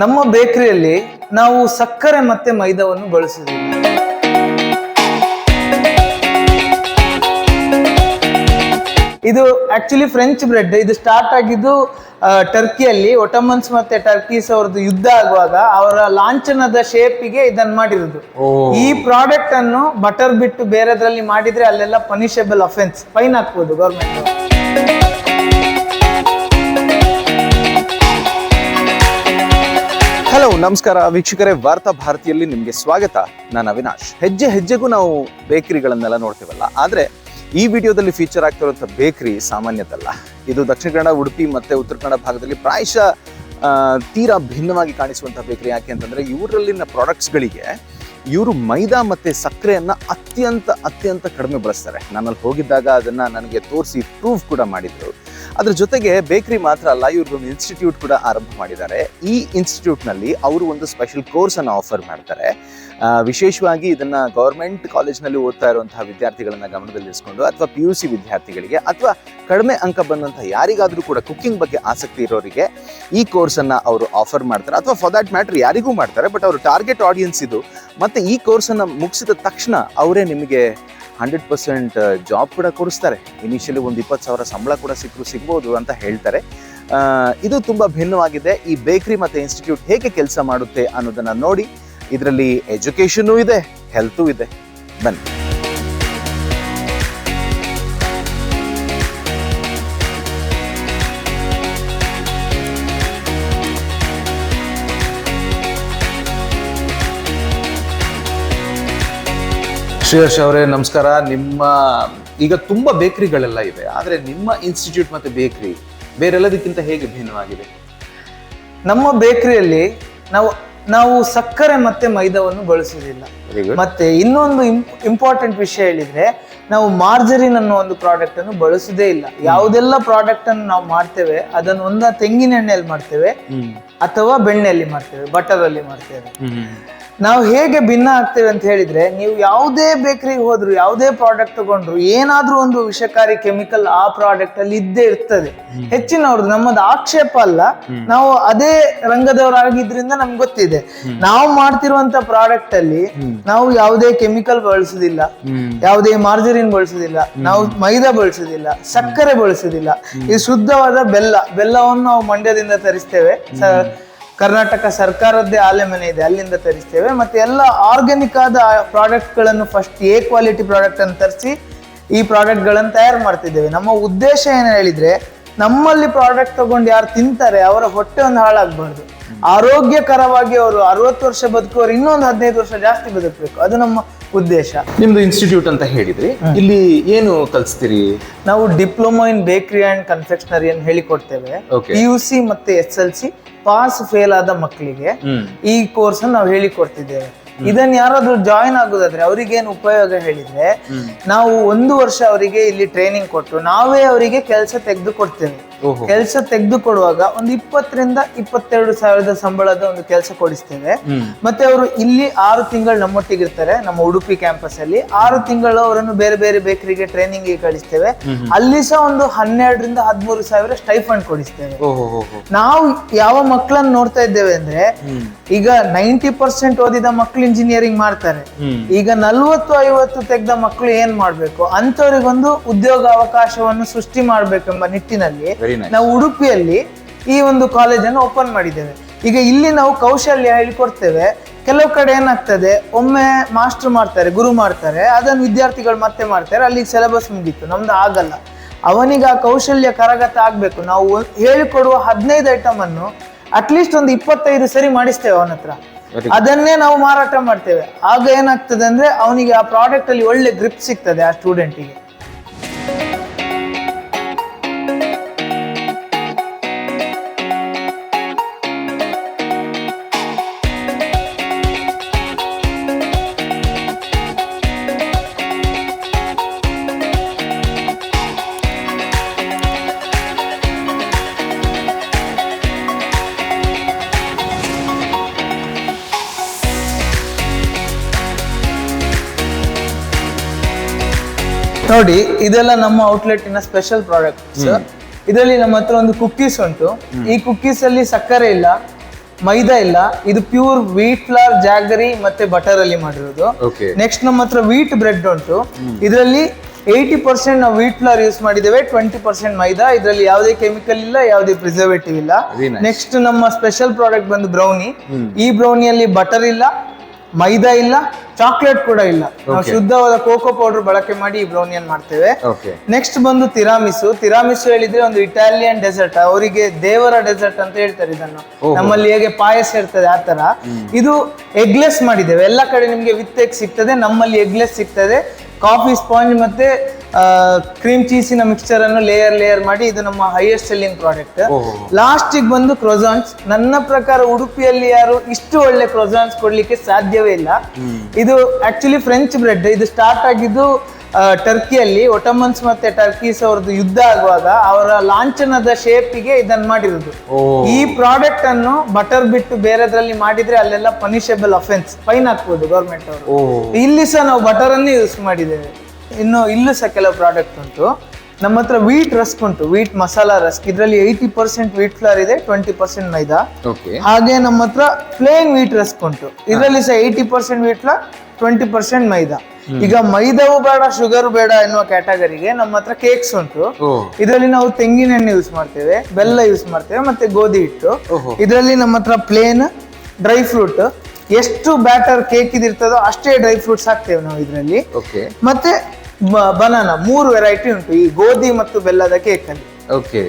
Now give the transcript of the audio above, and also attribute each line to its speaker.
Speaker 1: ನಮ್ಮ ಬೇಕರಿಯಲ್ಲಿ ನಾವು ಸಕ್ಕರೆ ಮತ್ತೆ ಮೈದಾವನ್ನು ಬಳಸಿದ್ವಿ. ಇದು ಆಕ್ಚುಲಿ ಫ್ರೆಂಚ್ ಬ್ರೆಡ್ ಇದು ಸ್ಟಾರ್ಟ್ ಆಗಿದ್ದು ಟರ್ಕಿಯಲ್ಲಿ ಒಟಮನ್ಸ್ ಮತ್ತೆ ಟರ್ಕೀಸ್ ಅವ್ರದ್ದು ಯುದ್ಧ ಆಗುವಾಗ ಅವರ ಲಾಂಛನದ ಶೇಪಿಗೆ ಇದನ್ನ ಮಾಡಿರೋದು. ಈ ಪ್ರಾಡಕ್ಟ್ ಅನ್ನು ಬಟರ್ ಬಿಟ್ಟು ಬೇರೆದ್ರಲ್ಲಿ ಮಾಡಿದ್ರೆ ಅಲ್ಲೆಲ್ಲ ಪನಿಷಬಲ್ ಅಫೆನ್ಸ್ ಫೈನ್ ಹಾಕ್ಬೋದು ಗೌರ್ಮೆಂಟ್
Speaker 2: ನಮಸ್ಕಾರ ವೀಕ್ಷಕರೇ, ವಾರ್ತಾ ಭಾರತಿಯಲ್ಲಿ ನಿಮಗೆ ಸ್ವಾಗತ. ನಾನು ಅವಿನಾಶ್. ಹೆಜ್ಜೆ ಹೆಜ್ಜೆಗೂ ನಾವು ಬೇಕರಿಗಳನ್ನೆಲ್ಲ ನೋಡ್ತೀವಲ್ಲ. ಆದರೆ ಈ ವಿಡಿಯೋದಲ್ಲಿ ಫೀಚರ್ ಆಗ್ತಿರುವಂಥ ಬೇಕರಿ ಸಾಮಾನ್ಯದಲ್ಲ. ಇದು ದಕ್ಷಿಣ ಕನ್ನಡ, ಉಡುಪಿ ಮತ್ತು ಉತ್ತರ ಕನ್ನಡ ಭಾಗದಲ್ಲಿ ಪ್ರಾಯಶಃ ತೀರಾ ಭಿನ್ನವಾಗಿ ಕಾಣಿಸುವಂಥ ಬೇಕರಿ. ಯಾಕೆ ಅಂತಂದರೆ ಇವರಲ್ಲಿನ ಪ್ರಾಡಕ್ಟ್ಸ್ಗಳಿಗೆ ಇವರು ಮೈದಾ ಮತ್ತು ಸಕ್ಕರೆಯನ್ನು ಅತ್ಯಂತ ಅತ್ಯಂತ ಕಡಿಮೆ ಬಳಸ್ತಾರೆ. ನಾನಲ್ಲಿ ಹೋಗಿದ್ದಾಗ ಅದನ್ನು ನನಗೆ ತೋರಿಸಿ ಪ್ರೂಫ್ ಕೂಡ ಮಾಡಿದರು. ಅದ್ರ ಜೊತೆಗೆ ಬೇಕರಿ ಮಾತ್ರ ಅಲ್ಲ ಇವ್ರದ್ದೊಂದು ಇನ್ಸ್ಟಿಟ್ಯೂಟ್ ಕೂಡ ಆರಂಭ ಮಾಡಿದ್ದಾರೆ. ಈ ಇನ್ಸ್ಟಿಟ್ಯೂಟ್ನಲ್ಲಿ ಅವರು ಒಂದು ಸ್ಪೆಷಲ್ ಕೋರ್ಸನ್ನು ಆಫರ್ ಮಾಡ್ತಾರೆ. ವಿಶೇಷವಾಗಿ ಇದನ್ನ ಗೌರ್ಮೆಂಟ್ ಕಾಲೇಜ್ನಲ್ಲಿ ಓದ್ತಾ ಇರುವಂತಹ ವಿದ್ಯಾರ್ಥಿಗಳನ್ನ ಗಮನದಲ್ಲಿರಿಸಿಕೊಂಡು ಅಥವಾ ಪಿ ಯು ಸಿ ವಿದ್ಯಾರ್ಥಿಗಳಿಗೆ ಅಥವಾ ಕಡಿಮೆ ಅಂಕ ಬಂದಂತಹ ಯಾರಿಗಾದರೂ ಕೂಡ ಕುಕ್ಕಿಂಗ್ ಬಗ್ಗೆ ಆಸಕ್ತಿ ಇರೋರಿಗೆ ಈ ಕೋರ್ಸನ್ನು ಅವರು ಆಫರ್ ಮಾಡ್ತಾರೆ. ಅಥವಾ ಫಾರ್ ದ್ಯಾಟ್ ಮ್ಯಾಟ್ರ್ ಯಾರಿಗೂ ಮಾಡ್ತಾರೆ ಬಟ್ ಅವರು ಟಾರ್ಗೆಟ್ ಆಡಿಯನ್ಸ್ ಇದು. ಮತ್ತೆ ಈ ಕೋರ್ಸನ್ನು ಮುಗಿಸಿದ ತಕ್ಷಣ ಅವರೇ ನಿಮಗೆ ಹಂಡ್ರೆಡ್ ಪರ್ಸೆಂಟ್ ಜಾಬ್ ಕೂಡ ಕೊಡಿಸ್ತಾರೆ. ಇನಿಷಿಯಲಿ ಒಂದು ಇಪ್ಪತ್ತು ಸಾವಿರ ಸಂಬಳ ಕೂಡ ಸಿಕ್ಕರು ಸಿಗ್ಬೋದು ಅಂತ ಹೇಳ್ತಾರೆ. ಇದು ತುಂಬ ಭಿನ್ನವಾಗಿದೆ. ಈ ಬೇಕರಿ ಮತ್ತು ಇನ್ಸ್ಟಿಟ್ಯೂಟ್ ಹೇಗೆ ಕೆಲಸ ಮಾಡುತ್ತೆ ಅನ್ನೋದನ್ನು ನೋಡಿ, ಇದರಲ್ಲಿ ಎಜುಕೇಷನ್ನೂ ಇದೆ, ಹೆಲ್ತೂ ಇದೆ. ಬನ್ನಿ. ಶ್ರೇಯಸ್ ಅವರೇ ನಮಸ್ಕಾರ. ನಿಮ್ಮ ಈಗ ತುಂಬ ಬೇಕರಿಗಳೆಲ್ಲ ಇವೆ ಆದರೆ ನಿಮ್ಮ ಇನ್ಸ್ಟಿಟ್ಯೂಟ್ ಮತ್ತು ಬೇಕರಿ ಬೇರೆಲ್ಲದಕ್ಕಿಂತ ಹೇಗೆ ಭಿನ್ನವಾಗಿದೆ?
Speaker 1: ನಮ್ಮ ಬೇಕರಿಯಲ್ಲಿ ನಾವು ನಾವು ಸಕ್ಕರೆ ಮತ್ತೆ ಮೈದಾವನ್ನು ಬಳಸುವುದಿಲ್ಲ. ಮತ್ತೆ ಇನ್ನೊಂದು ಇಂಪಾರ್ಟೆಂಟ್ ವಿಷಯ ಹೇಳಿದ್ರೆ ನಾವು ಮಾರ್ಜರಿನ್ ಅನ್ನೋ ಒಂದು ಪ್ರಾಡಕ್ಟ್ ಅನ್ನು ಬಳಸುದೇ ಇಲ್ಲ. ಯಾವುದೆಲ್ಲ ಪ್ರಾಡಕ್ಟ್ ಅನ್ನು ನಾವು ಮಾಡ್ತೇವೆ ಅದನ್ನು ಒಂದ ತೆಂಗಿನ ಎಣ್ಣೆಯಲ್ಲಿ ಮಾಡ್ತೇವೆ ಅಥವಾ ಬೆಣ್ಣೆಯಲ್ಲಿ ಮಾಡ್ತೇವೆ ಬಟರ್ ಅಲ್ಲಿ ಮಾಡ್ತೇವೆ ನಾವು ಹೇಗೆ ಭಿನ್ನ ಆಗ್ತೇವೆ ಅಂತ ಹೇಳಿದ್ರೆ ನೀವು ಯಾವುದೇ ಬೇಕರಿಗೆ ಹೋದ್ರು ಯಾವುದೇ ಪ್ರಾಡಕ್ಟ್ ತಗೊಂಡ್ರು ಏನಾದ್ರೂ ಒಂದು ವಿಷಕಾರಿ ಕೆಮಿಕಲ್ ಆ ಪ್ರಾಡಕ್ಟ್ ಅಲ್ಲಿ ಇದ್ದೇ ಇರ್ತದೆ. ಹೆಚ್ಚಿನವ್ರದ್ದು ನಮ್ಮದು ಆಕ್ಷೇಪ ಅಲ್ಲ. ನಾವು ಅದೇ ರಂಗದವರಾಗಿದ್ರಿಂದ ನಮ್ಗೆ ಗೊತ್ತಿದೆ. ನಾವು ಮಾಡ್ತಿರುವಂತ ಪ್ರಾಡಕ್ಟ್ ಅಲ್ಲಿ ನಾವು ಯಾವುದೇ ಕೆಮಿಕಲ್ ಬಳಸುದಿಲ್ಲ. ಯಾವುದೇ ಮಾರ್ಜರಿನ್ ಬಳಸುದಿಲ್ಲ. ನಾವು ಮೈದಾ ಬಳಸುದಿಲ್ಲ. ಸಕ್ಕರೆ ಬಳಸುದಿಲ್ಲ. ಇದು ಶುದ್ಧವಾದ ಬೆಲ್ಲ. ಬೆಲ್ಲವನ್ನು ನಾವು ಮಂಡ್ಯದಿಂದ ತರಿಸ್ತೇವೆ. ಕರ್ನಾಟಕ ಸರ್ಕಾರದ್ದೇ ಆಲೆ ಮನೆ ಇದೆ ಅಲ್ಲಿಂದ ತರಿಸ್ತೇವೆ. ಮತ್ತೆ ಎಲ್ಲ ಆರ್ಗ್ಯಾನಿಕ್ ಆದ ಪ್ರಾಡಕ್ಟ್ಗಳನ್ನು ಫಸ್ಟ್ ಎ ಕ್ವಾಲಿಟಿ ಪ್ರಾಡಕ್ಟ್ ಅನ್ನು ತರಿಸಿ ಈ ಪ್ರಾಡಕ್ಟ್ಗಳನ್ನು ತಯಾರು ಮಾಡ್ತಿದ್ದೇವೆ. ನಮ್ಮ ಉದ್ದೇಶ ಏನು ಹೇಳಿದ್ರೆ ನಮ್ಮಲ್ಲಿ ಪ್ರಾಡಕ್ಟ್ ತಗೊಂಡು ಯಾರು ತಿಂತಾರೆ ಅವರ ಹೊಟ್ಟೆ ಒಂದು ಹಾಳಾಗಬಾರ್ದು. ಆರೋಗ್ಯಕರವಾಗಿ ಅವರು ಅರವತ್ತು ವರ್ಷ ಬದುಕುವವರು ಇನ್ನೊಂದು ಹದಿನೈದು ವರ್ಷ ಜಾಸ್ತಿ ಬದುಕಬೇಕು. ಅದು ನಮ್ಮ ಉದ್ದೇಶ?
Speaker 2: ನಿಮ್ದು ಇನ್ಸ್ಟಿಟ್ಯೂಟ್ ಅಂತ ಹೇಳಿದ್ರಿ. ಇಲ್ಲಿ ಏನು ಕಲಿಸ್ತೀರಿ?
Speaker 1: ನಾವು diploma in bakery and confectionery ಅಂತ ಹೇಳಿಕೊಡ್ತೇವೆ. ಪಿ ಯು ಸಿ ಮತ್ತೆ S L C pass fail ಆದ ಮಕ್ಕಳಿಗೆ ಈ ಕೋರ್ಸ್ ಅನ್ನು ನಾವು ಹೇಳಿಕೊಡ್ತಿದ್ದೇವೆ ಇದನ್ನ ಯಾರಾದ್ರೂ ಜಾಯಿನ್ ಆಗೋದಾದ್ರೆ ಅವ್ರಿಗೇನು ಉಪಯೋಗ ಹೇಳಿದ್ರೆ ನಾವು ಒಂದು ವರ್ಷ ಅವರಿಗೆ ಇಲ್ಲಿ ಟ್ರೈನಿಂಗ್ ಕೊಟ್ಟು ನಾವೇ ಅವರಿಗೆ ಕೆಲಸ ತೆಗೆದು ಕೊಡ್ತೇವೆ. ಕೆಲಸ ತೆಗೆದು ಕೊಡುವಾಗ ಒಂದು ಇಪ್ಪತ್ತರಿಂದ ಇಪ್ಪತ್ತೆರಡು ಸಾವಿರದ ಸಂಬಳದ ಒಂದು ಕೆಲಸ ಕೊಡಿಸ್ತೇವೆ. ಮತ್ತೆ ಅವರು ಇಲ್ಲಿ ಆರು ತಿಂಗಳು ನಮ್ಮೊಟ್ಟಿಗೆ ಇರ್ತಾರೆ ನಮ್ಮ ಉಡುಪಿ ಕ್ಯಾಂಪಸ್ ಅಲ್ಲಿ. ಆರು ತಿಂಗಳು ಅವರನ್ನು ಬೇರೆ ಬೇರೆ ಬೇಕರಿಗೆ ಟ್ರೈನಿಂಗ್ ಕಳಿಸ್ತೇವೆ. ಅಲ್ಲಿ ಸಹ ಒಂದು ಹನ್ನೆರಡರಿಂದ ಹದಿಮೂರು ಸಾವಿರ ಸ್ಟೈಫಂಡ್ ಕೊಡಿಸ್ತೇವೆ. ನಾವು ಯಾವ ಮಕ್ಕಳನ್ನ ನೋಡ್ತಾ ಇದ್ದೇವೆ ಅಂದ್ರೆ ಈಗ ನೈಂಟಿ ಪರ್ಸೆಂಟ್ ಓದಿದ ಮಕ್ಕಳು ಇಂಜಿನಿಯರಿಂಗ್ ಮಾಡ್ತಾರೆ. ಈಗ ನಲ್ವತ್ತು ಐವತ್ತು ತೆಗೆದ ಮಕ್ಕಳು ಏನ್ ಮಾಡ್ಬೇಕು? ಅಂತವ್ರಿಗೊಂದು ಉದ್ಯೋಗ ಅವಕಾಶವನ್ನು ಸೃಷ್ಟಿ ಮಾಡ್ಬೇಕೆಂಬ ನಿಟ್ಟಿನಲ್ಲಿ ನಾವು ಉಡುಪಿಯಲ್ಲಿ ಈ ಒಂದು ಕಾಲೇಜನ್ನು ಓಪನ್ ಮಾಡಿದ್ದೇವೆ. ಈಗ ಇಲ್ಲಿ ನಾವು ಕೌಶಲ್ಯ ಹೇಳಿಕೊಡ್ತೇವೆ. ಕೆಲವು ಕಡೆ ಏನಾಗ್ತದೆ ಒಮ್ಮೆ ಮಾಸ್ಟರ್ ಮಾಡ್ತಾರೆ ಗುರು ಮಾಡ್ತಾರೆ ಅದನ್ನು ವಿದ್ಯಾರ್ಥಿಗಳು ಮತ್ತೆ ಮಾಡ್ತಾರೆ ಅಲ್ಲಿಗೆ ಸಿಲೆಬಸ್ ಮುಗೀತು ನಮ್ದು ಆಗಲ್ಲ. ಅವನಿಗೆ ಆ ಕೌಶಲ್ಯ ಕರಗತ ಆಗ್ಬೇಕು. ನಾವು ಹೇಳಿಕೊಡುವ ಹದಿನೈದು ಐಟಮ್ ಅನ್ನು ಅಟ್ಲೀಸ್ಟ್ ಒಂದು ಇಪ್ಪತ್ತೈದು ಸರಿ ಮಾಡಿಸ್ತೇವೆ ಅವನ ಹತ್ರ. ಅದನ್ನೇ ನಾವು ಮಾರಾಟ ಮಾಡ್ತೇವೆ. ಆಗ ಏನಾಗ್ತದೆ ಅಂದ್ರೆ ಅವನಿಗೆ ಆ ಪ್ರಾಡಕ್ಟ್ ಅಲ್ಲಿ ಒಳ್ಳೆ ಗ್ರಿಪ್ ಸಿಗ್ತದೆ ಆ ಸ್ಟೂಡೆಂಟಿಗೆ ನೋಡಿ ಇದೆಲ್ಲ ನಮ್ಮ ಔಟ್ಲೆಟ್ನ ಸ್ಪೆಷಲ್ ಪ್ರಾಡಕ್ಟ್ಸ್ ಇದರಲ್ಲಿ ನಮ್ಮ ಹತ್ರ ಒಂದು ಕುಕ್ಕೀಸ್ ಉಂಟು. ಈ ಕುಕ್ಕೀಸ್ ಅಲ್ಲಿ ಸಕ್ಕರೆ ಇಲ್ಲ ಮೈದಾ ಇಲ್ಲ. ಇದು ಪ್ಯೂರ್ ವೀಟ್ ಫ್ಲವರ್ ಜಾಗರಿ ಮತ್ತೆ ಬಟರ್ ಅಲ್ಲಿ ಮಾಡಿರೋದು. ನೆಕ್ಸ್ಟ್ ನಮ್ಮ ಹತ್ರ ವೀಟ್ ಬ್ರೆಡ್ ಉಂಟು. ಇದರಲ್ಲಿ ಏಯ್ಟಿ ಪರ್ಸೆಂಟ್ ನಾವು ವೀಟ್ ಫ್ಲವರ್ ಯೂಸ್ ಮಾಡಿದ್ದೇವೆ ಟ್ವೆಂಟಿ ಪರ್ಸೆಂಟ್ ಮೈದಾ. ಇದರಲ್ಲಿ ಯಾವುದೇ ಕೆಮಿಕಲ್ ಇಲ್ಲ ಯಾವುದೇ ಪ್ರಿಸರ್ವೇಟಿವ್ ಇಲ್ಲ. ನೆಕ್ಸ್ಟ್ ನಮ್ಮ ಸ್ಪೆಷಲ್ ಪ್ರಾಡಕ್ಟ್ ಬಂದು ಬ್ರೌನಿ ಈ ಬ್ರೌನಿಯಲ್ಲಿ ಬಟರ್ ಇಲ್ಲ ಮೈದಾ ಇಲ್ಲ ಚಾಕ್ಲೇಟ್ ಕೂಡ ಇಲ್ಲ. ನಾವು ಶುದ್ಧವಾದ ಕೋಕೋ ಪೌಡರ್ ಬಳಕೆ ಮಾಡಿ ಈ ಬ್ರೌನಿಯನ್ನು ಮಾಡ್ತೇವೆ. ನೆಕ್ಸ್ಟ್ ಬಂದು ತಿರಾಮಿಸು ತಿರಾಮಿಸು ಹೇಳಿದ್ರೆ ಒಂದು ಇಟಾಲಿಯನ್ ಡೆಸರ್ಟ್ ಅವರಿಗೆ ದೇವರ ಡೆಸರ್ಟ್ ಅಂತ ಹೇಳ್ತಾರೆ ಇದನ್ನು. ನಮ್ಮಲ್ಲಿ ಹೇಗೆ ಪಾಯಸ ಇರ್ತದೆ ಆ ತರ ಇದು ಎಗ್ಲೆಸ್ ಮಾಡಿದ್ದೇವೆ. ಎಲ್ಲ ಕಡೆ ನಿಮ್ಗೆ ವಿತ್ ಎಗ್ ಸಿಗ್ತದೆ ನಮ್ಮಲ್ಲಿ ಎಗ್ಲೆಸ್ ಸಿಗ್ತದೆ. ಕಾಫಿ ಸ್ಪಾಂಜ್ ಮತ್ತೆ ಕ್ರೀಮ್ ಚೀಸಿನ ಮಿಕ್ಸ್ಚರ್ ಅನ್ನು ಲೇಯರ್ ಲೇಯರ್ ಮಾಡಿ ಇದು ನಮ್ಮ ಹೈಯೆಸ್ಟ್ ಸೆಲ್ಲಿಂಗ್ ಪ್ರಾಡಕ್ಟ್ ಲಾಸ್ಟಿಗೆ ಬಂದು ಕ್ರೊಜಾನ್ಸ್ ನನ್ನ ಪ್ರಕಾರ ಉಡುಪಿಯಲ್ಲಿ ಯಾರು ಇಷ್ಟು ಒಳ್ಳೆ ಕ್ರೊಜಾನ್ಸ್ ಕೊಡ್ಲಿಕ್ಕೆ ಸಾಧ್ಯವೇ ಇಲ್ಲ. ಇದು ಆಕ್ಚುಲಿ ಫ್ರೆಂಚ್ ಬ್ರೆಡ್ ಇದು ಸ್ಟಾರ್ಟ್ ಆಗಿದ್ದು ಟರ್ಕಿಯಲ್ಲಿ ಒಟಮನ್ಸ್ ಮತ್ತೆ ಟರ್ಕೀಸ್ ಅವ್ರದ್ದು ಯುದ್ಧ ಆಗುವಾಗ ಅವರ ಲಾಂಛನದ ಶೇಪಿಗೆ ಇದನ್ನ ಮಾಡಿರೋದು. ಈ ಪ್ರಾಡಕ್ಟ್ ಅನ್ನು ಬಟರ್ ಬಿಟ್ಟು ಬೇರೆದ್ರಲ್ಲಿ ಮಾಡಿದ್ರೆ ಅಲ್ಲೆಲ್ಲ ಪನಿಷಬಲ್ ಅಫೆನ್ಸ್ ಫೈನ್ ಹಾಕ್ಬೋದು ಗೌರ್ಮೆಂಟ್ ಅವರು. ಇಲ್ಲಿ ಸಹ ನಾವು ಬಟರ್ ಅನ್ನೇ ಯೂಸ್ ಮಾಡಿದ್ದೇವೆ. ಇನ್ನು ಇಲ್ಲೂ ಸಹ ಕೆಲವು ಪ್ರಾಡಕ್ಟ್ ಉಂಟು. ನಮ್ಮ ಹತ್ರ ವೀಟ್ ರಸ್ಕ್ ಉಂಟು. ವೀಟ್ ಮಸಾಲಾ ರಸ್ಕ್ ಇದರಲ್ಲಿ ಏಯ್ಟಿ ಪರ್ಸೆಂಟ್ ವೀಟ್ ಫ್ಲವರ್ ಇದೆ ಟ್ವೆಂಟಿ ಪರ್ಸೆಂಟ್ ಮೈದಾ. ಹಾಗೆ ನಮ್ಮ ಹತ್ರ ಪ್ಲೇನ್ ವೀಟ್ ರಸ್ಕ್ ಉಂಟು. ಇದರಲ್ಲಿ ಸಹ eighty percent wheat flour twenty percent ಮೈದಾ. ಈಗ ಮೈದಾವು ಬೇಡ ಶುಗರ್ ಬೇಡ ಎನ್ನುವ ಕ್ಯಾಟಗರಿಗೆ ನಮ್ಮ ಹತ್ರ ಕೇಕ್ಸ್ ಉಂಟು. ಇದರಲ್ಲಿ ನಾವು ತೆಂಗಿನ ಎಣ್ಣೆ ಯೂಸ್ ಮಾಡ್ತೇವೆ ಬೆಲ್ಲ ಯೂಸ್ ಮಾಡ್ತೇವೆ ಮತ್ತೆ ಗೋಧಿ ಹಿಟ್ಟು. ಇದರಲ್ಲಿ ನಮ್ಮ ಹತ್ರ ಪ್ಲೇನ್ ಡ್ರೈ ಫ್ರೂಟ್ ಎಷ್ಟು ಬ್ಯಾಟರ್ ಕೇಕ್ ಇದಿರ್ತದೋ ಅಷ್ಟೇ ಡ್ರೈ ಫ್ರೂಟ್ಸ್ ಹಾಕ್ತೇವೆ ನಾವು ಇದರಲ್ಲಿ.
Speaker 2: ಓಕೆ
Speaker 1: ಮತ್ತೆ ಬನಾನಾ ಮೂರು ವೆರೈಟಿ ಉಂಟು. ಈ ಗೋಧಿ ಮತ್ತು ಬೆಲ್ಲದ ಕೇಕ್ ಅಲ್ಲಿ.
Speaker 2: ಓಕೆ